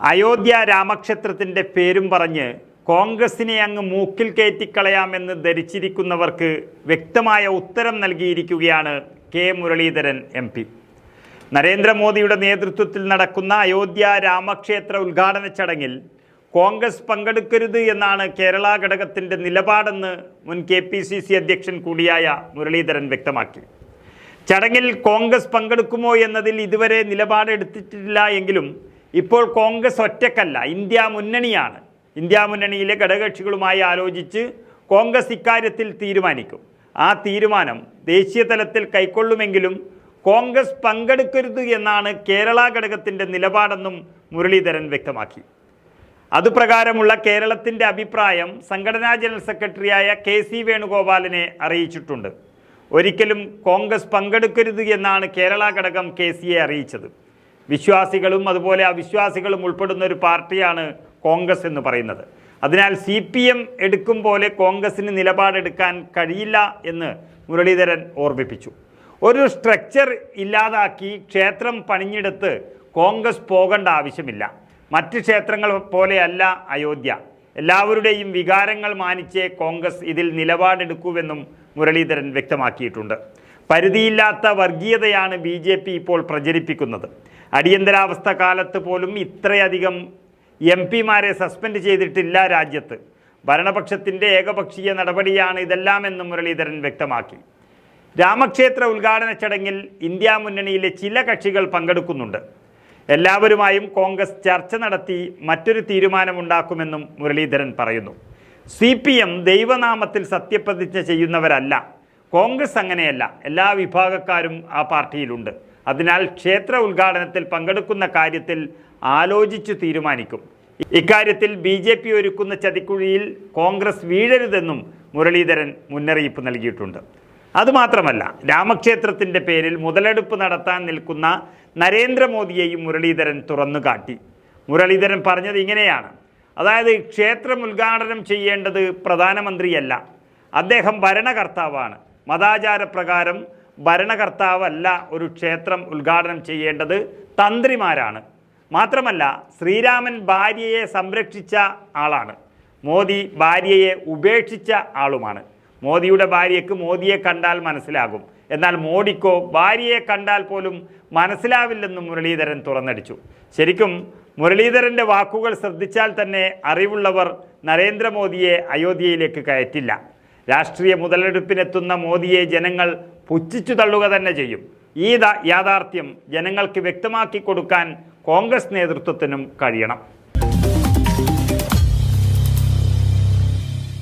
അയോധ്യ രാമക്ഷേത്രത്തിന്റെ പേരും പറഞ്ഞ് കോൺഗ്രസിനെ അങ്ങ് മൂക്കിൽ കയറ്റിക്കളയാമെന്ന് ധരിച്ചിരിക്കുന്നവർക്ക് വ്യക്തമായ ഉത്തരം നൽകിയിരിക്കുകയാണ് കെ മുരളീധരൻ എം പി. നരേന്ദ്രമോദിയുടെ നേതൃത്വത്തിൽ നടക്കുന്ന അയോധ്യ രാമക്ഷേത്ര ഉദ്ഘാടന ചടങ്ങിൽ കോൺഗ്രസ് പങ്കെടുക്കരുത് എന്നാണ് കേരള ഘടകത്തിന്റെ നിലപാടെന്ന് മുൻ കെ പി സി സി അധ്യക്ഷൻ കൂടിയായ മുരളീധരൻ വ്യക്തമാക്കി. ചടങ്ങിൽ കോൺഗ്രസ് പങ്കെടുക്കുമോ എന്നതിൽ ഇതുവരെ നിലപാടെടുത്തിട്ടില്ല എങ്കിലും ഇപ്പോൾ കോൺഗ്രസ് ഒറ്റക്കല്ല ഇന്ത്യ മുന്നണിയാണ്. ഇന്ത്യ മുന്നണിയിലെ ഘടകകക്ഷികളുമായി ആലോചിച്ച് കോൺഗ്രസ് ഇക്കാര്യത്തിൽ തീരുമാനിക്കും. ആ തീരുമാനം ദേശീയ തലത്തിൽ കൈക്കൊള്ളുമെങ്കിലും കോൺഗ്രസ് പങ്കെടുക്കരുത് എന്നാണ് കേരള ഘടകത്തിന്റെ നിലപാടെന്നും മുരളീധരൻ വ്യക്തമാക്കി. അതുപ്രകാരമുള്ള കേരളത്തിന്റെ അഭിപ്രായം സംഘടനാ ജനറൽ സെക്രട്ടറിയായ കെ സി വേണുഗോപാലിനെ അറിയിച്ചിട്ടുണ്ട്. ഒരിക്കലും കോൺഗ്രസ് പങ്കെടുക്കരുത് എന്നാണ് കേരള ഘടകം കെ സിയെ അറിയിച്ചത്. വിശ്വാസികളും അതുപോലെ അവിശ്വാസികളും ഉൾപ്പെടുന്ന ഒരു പാർട്ടിയാണ് കോൺഗ്രസ് എന്ന് പറയുന്നത്. അതിനാൽ സി പി എം എടുക്കും പോലെ കോൺഗ്രസിന് നിലപാടെടുക്കാൻ കഴിയില്ല എന്ന് മുരളീധരൻ ഓർമ്മിപ്പിച്ചു. ഒരു സ്ട്രക്ചർ ഇല്ലാതാക്കി ക്ഷേത്രം പണിഞ്ഞെടുത്ത് കോൺഗ്രസ് പോകേണ്ട ആവശ്യമില്ല. മറ്റ് ക്ഷേത്രങ്ങൾ പോലെയല്ല അയോധ്യ. എല്ലാവരുടെയും വികാരങ്ങൾ മാനിച്ചേ കോൺഗ്രസ് ഇതിൽ നിലപാടെടുക്കൂവെന്നും മുരളീധരൻ വ്യക്തമാക്കിയിട്ടുണ്ട്. പരിധിയില്ലാത്ത വർഗീയതയാണ് ബി ഇപ്പോൾ പ്രചരിപ്പിക്കുന്നത്. അടിയന്തരാവസ്ഥ കാലത്ത് പോലും ഇത്രയധികം എം പിമാരെ സസ്പെൻഡ് ചെയ്തിട്ടില്ല രാജ്യത്ത്. ഭരണപക്ഷത്തിന്റെ ഏകപക്ഷീയ നടപടിയാണ് ഇതെല്ലാമെന്ന് മുരളീധരൻ വ്യക്തമാക്കി. രാമക്ഷേത്ര ഉദ്ഘാടന ചടങ്ങിൽ ഇന്ത്യ മുന്നണിയിലെ ചില കക്ഷികൾ പങ്കെടുക്കുന്നുണ്ട്. എല്ലാവരുമായും കോൺഗ്രസ് ചർച്ച നടത്തി മറ്റൊരു തീരുമാനമുണ്ടാക്കുമെന്നും മുരളീധരൻ പറയുന്നു. സി പി എം ദൈവനാമത്തിൽ സത്യപ്രതിജ്ഞ ചെയ്യുന്നവരല്ല. കോൺഗ്രസ് അങ്ങനെയല്ല. എല്ലാ വിഭാഗക്കാരും ആ പാർട്ടിയിലുണ്ട്. അതിനാൽ ക്ഷേത്ര ഉദ്ഘാടനത്തിൽ പങ്കെടുക്കുന്ന കാര്യത്തിൽ ആലോചിച്ചു തീരുമാനിക്കും. ഇക്കാര്യത്തിൽ ബി ജെ പി ഒരുക്കുന്ന ചതിക്കുഴിയിൽ കോൺഗ്രസ് വീഴരുതെന്നും മുരളീധരൻ മുന്നറിയിപ്പ് നൽകിയിട്ടുണ്ട്. അതുമാത്രമല്ല രാമക്ഷേത്രത്തിന്റെ പേരിൽ മുതലെടുപ്പ് നടത്താൻ നിൽക്കുന്ന നരേന്ദ്രമോദിയെയും മുരളീധരൻ തുറന്നു കാട്ടി മുരളീധരൻ പറഞ്ഞത് ഇങ്ങനെയാണ്. അതായത് ക്ഷേത്രം ഉദ്ഘാടനം ചെയ്യേണ്ടത് പ്രധാനമന്ത്രിയല്ല അദ്ദേഹം ഭരണകർത്താവാണ്. മതാചാരപ്രകാരം ഭരണകർത്താവല്ല ഒരു ക്ഷേത്രം ഉദ്ഘാടനം ചെയ്യേണ്ടത് തന്ത്രിമാരാണ്. മാത്രമല്ല ശ്രീരാമൻ ഭാര്യയെ സംരക്ഷിച്ച ആളാണ്. മോദി ഭാര്യയെ ഉപേക്ഷിച്ച ആളുമാണ്. മോദിയുടെ ഭാര്യയ്ക്ക് മോദിയെ കണ്ടാൽ മനസ്സിലാകും. എന്നാൽ മോഡിക്കോ ഭാര്യയെ കണ്ടാൽ പോലും മനസ്സിലാവില്ലെന്നും മുരളീധരൻ തുറന്നടിച്ചു. ശരിക്കും മുരളീധരന്റെ വാക്കുകൾ ശ്രദ്ധിച്ചാൽ തന്നെ അറിവുള്ളവർ നരേന്ദ്രമോദിയെ അയോധ്യയിലേക്ക് കയറ്റില്ല. രാഷ്ട്രീയ മുതലെടുപ്പിനെത്തുന്ന മോദിയെ ജനങ്ങൾ പുച്ഛിച്ചു തള്ളുക തന്നെ ചെയ്യും. ഈ യാഥാർത്ഥ്യം ജനങ്ങൾക്ക് വ്യക്തമാക്കി കൊടുക്കാൻ കോൺഗ്രസ് നേതൃത്വത്തിനും കഴിയണം.